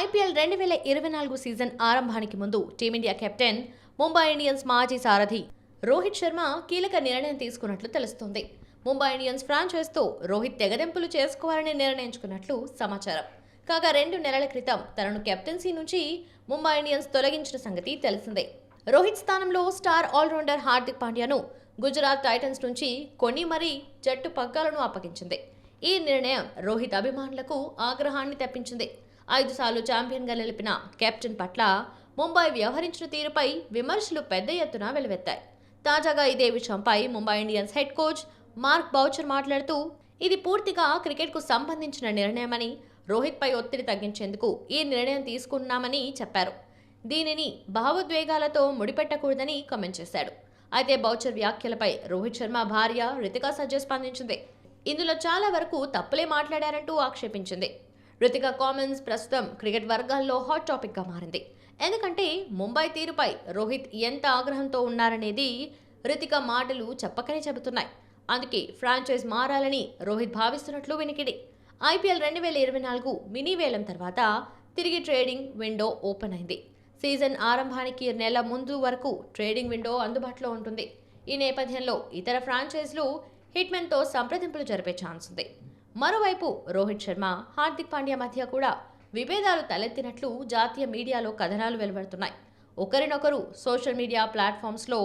IPL రెండు వేల ఇరవై నాలుగు సీజన్ ఆరంభానికి ముందు టీమిండియా కెప్టెన్ ముంబై ఇండియన్స్ మాజీ సారథి రోహిత్ శర్మ కీలక నిర్ణయం తీసుకున్నట్లు తెలుస్తోంది. ముంబై ఇండియన్స్ ఫ్రాంచైజ్తో రోహిత్ తెగదెంపులు చేసుకోవాలని నిర్ణయించుకున్నట్లు సమాచారం. కాగా రెండు నెలల క్రితం తనను కెప్టెన్సీ నుంచి ముంబై ఇండియన్స్ తొలగించిన సంగతి తెలిసిందే. రోహిత్ స్థానంలో స్టార్ ఆల్రౌండర్ హార్దిక్ పాండ్యాను గుజరాత్ టైటన్స్ నుంచి కొని మరీ జట్టు పగ్గాలను అప్పగించింది. ఈ నిర్ణయం రోహిత్ అభిమానులకు ఆగ్రహాన్ని తెప్పించింది. ఐదు సార్లు ఛాంపియన్గా నిలిపిన కెప్టెన్ పట్ల ముంబై వ్యవహరించిన తీరుపై విమర్శలు పెద్ద ఎత్తున వెలువెత్తాయి. తాజాగా ఇదే విషయంపై Mumbai Indians head coach Mark Boucher మాట్లాడుతూ ఇది పూర్తిగా క్రికెట్కు సంబంధించిన నిర్ణయమని రోహిత్పై ఒత్తిడి తగ్గించేందుకు ఈ నిర్ణయం తీసుకున్నామని చెప్పారు. దీనిని భావోద్వేగాలతో ముడిపెట్టకూడదని కామెంట్ చేశాడు. అయితే బౌచర్ వ్యాఖ్యలపై రోహిత్ శర్మ భార్య రితికా సజ్జ స్పందించింది. ఇందులో చాలా వరకు తప్పులే మాట్లాడారంటూ ఆక్షేపించింది. రితిక కామెంట్స్ ప్రస్తుతం క్రికెట్ వర్గాల్లో హాట్ టాపిక్గా మారింది. ఎందుకంటే ముంబై తీరుపై రోహిత్ ఎంత ఆగ్రహంతో ఉన్నారనేది రితిక మాటలు చెప్పకనే చెబుతున్నాయి. అందుకే ఫ్రాంచైజ్ మారాలని రోహిత్ భావిస్తున్నట్లు వినికిడి ఐపీఎల్ రెండు వేల ఇరవై నాలుగు మినీ వేలం తర్వాత తిరిగి ట్రేడింగ్ విండో ఓపెన్ అయింది. సీజన్ ఆరంభానికి నెల ముందు వరకు ట్రేడింగ్ విండో అందుబాటులో ఉంటుంది. ఈ నేపథ్యంలో ఇతర ఫ్రాంచైజ్లు హిట్మెన్తో సంప్రదింపులు జరిపే ఛాన్స్ ఉంది. మరోవైపు రోహిత్ శర్మ హార్దిక్ పాండ్యా మధ్య కూడా విభేదాలు తలెత్తినట్లు జాతీయ మీడియాలో కథనాలు వెలువడుతున్నాయి. ఒకరినొకరు సోషల్ మీడియా ప్లాట్ఫామ్స్లో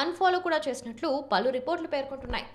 అన్ఫాలో కూడా చేసినట్లు పలు రిపోర్ట్లు పేర్కొంటున్నాయి.